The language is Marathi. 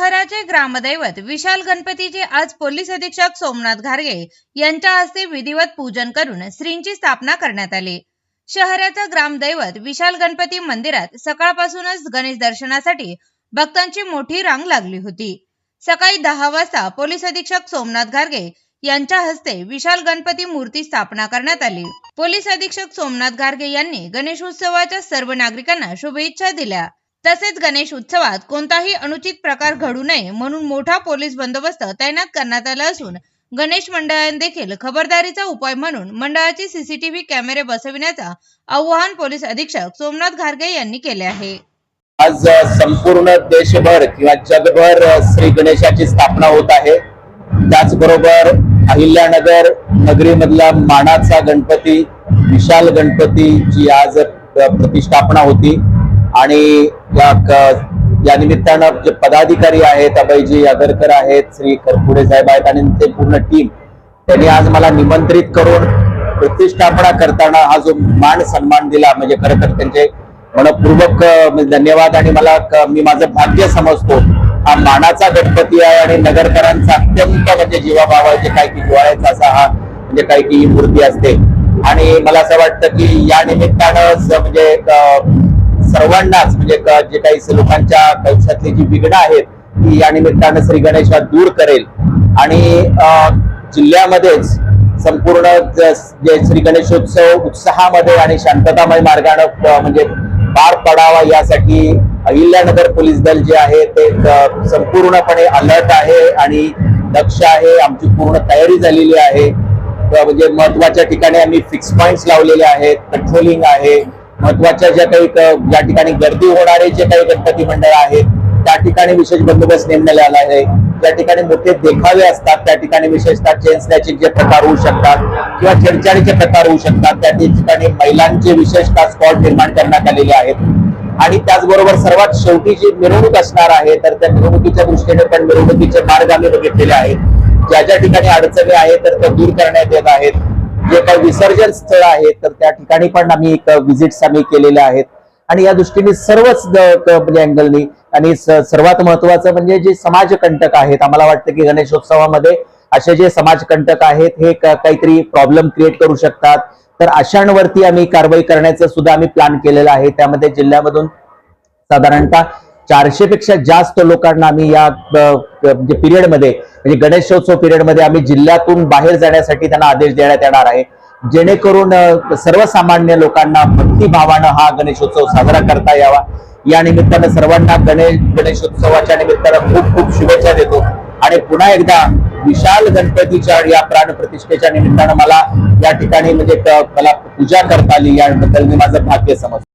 शहराचे ग्रामदैवत विशाल गणपतीचे आज पोलीस अधीक्षक सोमनाथ घारगे यांच्या हस्ते विधिवत पूजन करून श्रींची स्थापना करण्यात आली. शहराचं ग्रामदैवत विशाल गणपती मंदिरात सकाळपासूनच गणेश दर्शनासाठी भक्तांची मोठी रांग लागली होती. सकाळी दहा वाजता पोलीस अधीक्षक सोमनाथ घारगे यांच्या हस्ते विशाल गणपती मूर्ती स्थापना करण्यात आली. पोलीस अधीक्षक सोमनाथ घारगे यांनी गणेशोत्सवाच्या सर्व नागरिकांना शुभेच्छा दिल्या. तसेच गणेश उत्सवात कोणताही अनुचित प्रकार घडू नये म्हणून मोठा पोलीस बंदोबस्त तैनात करण्यात आला असून गणेश मंडळाने देखील खबरदारीचा उपाय म्हणून मंडळाचे सीसीटीव्ही कॅमेरे बसविण्याचा आव्हान पोलीस अधीक्षक सोमनाथ घारगे यांनी केले आहे. आज संपूर्ण देशभर किंवा जगभर श्री गणेशाची स्थापना होत आहे. त्याचबरोबर अहिल्यानगर नगरीमधला मानाचा गणपती विशाल गणपतीची आज प्रतिष्ठापना होती. आणि या या निमित्तानं जे पदाधिकारी आहेत अभयजी आगरकर आहेत श्री करपुडे साहेब आहेत आणि ते पूर्ण टीम त्यांनी आज मला निमंत्रित करून प्रतिष्ठापना करताना हा जो मान सन्मान दिला म्हणजे खरं तर त्यांचे मनपूर्वक म्हणजे धन्यवाद आणि मला मी माझं भाग्य समजतो. हा मानाचा गणपती आहे आणि नगरकरांचा अत्यंत म्हणजे जीवाभावाचे काय की जिवाळ्याचा असा हा म्हणजे काय की ही मूर्ती असते. आणि मला असं वाटतं की या निमित्तानं म्हणजे सर्वांनाच म्हणजे जे काही लोकांच्या आयुष्यातली जी विघ्न आहेत ती या निमित्तानं श्री गणेशा दूर करेल. आणि जिल्ह्यामध्येच संपूर्ण जे श्री गणेशोत्सव उत्साहामध्ये आणि शांततामय मार्गाने म्हणजे पार पडावा यासाठी अहिल्यानगर पोलीस दल जे आहे ते संपूर्णपणे अलर्ट आहे आणि दक्ष आहे. आमची पूर्ण तयारी झालेली आहे. म्हणजे महत्त्वाच्या ठिकाणी आम्ही फिक्स पॉइंट्स लावलेले आहेत. पेट्रोलिंग आहे. महत्त्वाच्या ज्या काही ज्या ठिकाणी गर्दी होणारे जे काही गणपती मंडळ आहेत त्या ठिकाणी विशेष बंदोबस्त नेमण्यात आला आहे. ज्या ठिकाणी मोठे देखावे असतात त्या ठिकाणी विशेषतः चेन स्नॅचिंगचे प्रकार होऊ शकतात किंवा छेडछाडीचे प्रकार होऊ शकतात त्या ठिकाणी महिलांचे विशेषतः स्पॉट निर्माण करण्यात आलेले आहेत. आणि त्याचबरोबर सर्वात शेवटी जी मिरवणूक असणार आहे तर त्या मिरवणुकीच्या दृष्टीने पण मिरवणुकीचे मार्ग आम्ही बघितलेले आहेत. ज्या ज्या ठिकाणी अडचणी आहेत तर त्या दूर करण्यात येत आहेत. जे काही विसर्जन स्थळ आहेत तर त्या ठिकाणी पण आम्ही एक व्हिजिट्स आम्ही केलेल्या आहेत. आणि या दृष्टीने सर्वच म्हणजे अँगलनी आणि सर्वात महत्वाचं म्हणजे जे समाजकंटक आहेत आम्हाला वाटतं की गणेशोत्सवामध्ये असे जे समाजकंटक आहेत हे काहीतरी प्रॉब्लेम क्रिएट करू शकतात. तर अशांवरती आम्ही कारवाई करण्याचं सुद्धा आम्ही प्लॅन केलेला आहे. त्यामध्ये जिल्ह्यामधून साधारणतः चारशे पेक्षा जास्त लोकांना आम्ही या म्हणजे पिरियडमध्ये म्हणजे गणेशोत्सव पिरियडमध्ये आम्ही जिल्ह्यातून बाहेर जाण्यासाठी त्यांना आदेश देण्यात येणार आहे. जेणेकरून सर्वसामान्य लोकांना भक्तिभावानं हा गणेशोत्सव साजरा करता यावा. या निमित्तानं सर्वांना गणेश गणेशोत्सवाच्या निमित्तानं खूप खूप शुभेच्छा देतो. आणि पुन्हा एकदा विशाल गणपतीच्या या प्राण प्रतिष्ठेच्या निमित्तानं मला या ठिकाणी म्हणजे मला पूजा करता आली. याबद्दल मी माझं भाग्य समजतो.